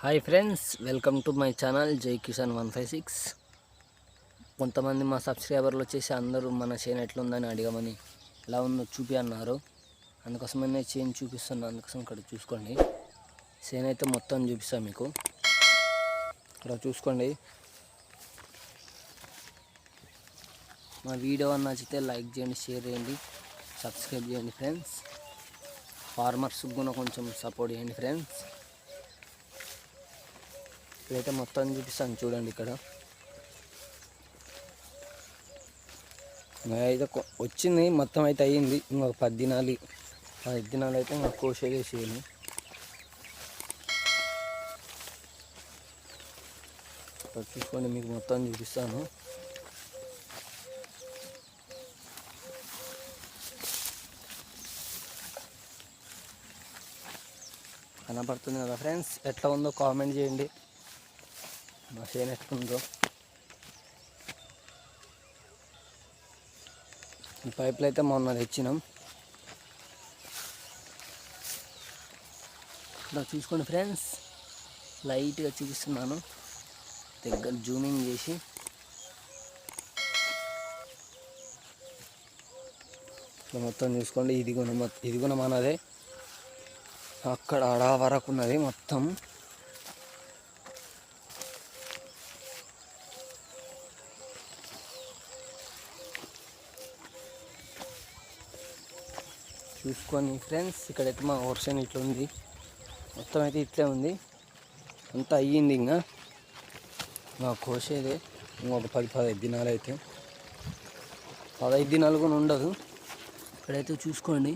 Hi friends welcome to my channel Jai Kisan one five six కొంతమంది మా సబ్స్క్రైబర్లు వచ్చేసి అందరూ మన చేను ఎట్లుందని అడిగమని ఎలా ఉందో చూపి అన్నారు. అందుకోసమనే చేను చూపిస్తున్నాను అందుకోసం ఇక్కడ చూసుకోండి. చేను అయితే మొత్తం చూపిస్తాను మీకు. ఇక్కడ చూసుకోండి. మా వీడియో నచ్చితే లైక్ చేయండి షేర్ చేయండి సబ్స్క్రైబ్ చేయండి ఫ్రెండ్స్ ఫార్మర్స్ కూడా కొంచెం సపోర్ట్ చేయండి ఫ్రెండ్స్ ఇదైతే మొత్తం చూపిస్తాను చూడండి ఇక్కడ. అయితే వచ్చింది మొత్తం అయితే అయ్యింది. ఇంకొక పది దినాలు పది దినాలు అయితే ఇంకా కోసేది చేయను చూసుకోండి మీకు మొత్తం చూపిస్తాను. కనపడుతుంది కదా ఫ్రెండ్స్? ఎట్లా ఉందో కామెంట్ చేయండి. మా చేను ఎట్లుందో ఈ పైపులు అయితే మొన్న తెచ్చినాం ఇలా చూసుకోండి ఫ్రెండ్స్ లైట్గా చూపిస్తున్నాను. దగ్గర జూమింగ్ చేసి. ఇట్లా మొత్తం చూసుకోండి ఇది కూడా ఇది కూడా మనదే. అక్కడ ఆడ వరకు ఉన్నది మొత్తం. చూసుకొని ఫ్రెండ్స్ ఇక్కడైతే మా వర్షన్ ఇట్లా ఉంది. మొత్తం అయితే ఇట్లే ఉంది. అంతా అయ్యింది ఇంకా. మా కోసేదే. ఇంకొక పది పదహైదు దినాలు అయితే పదహైదు దినాలు కూడా ఉండదు. ఇక్కడైతే చూసుకోండి.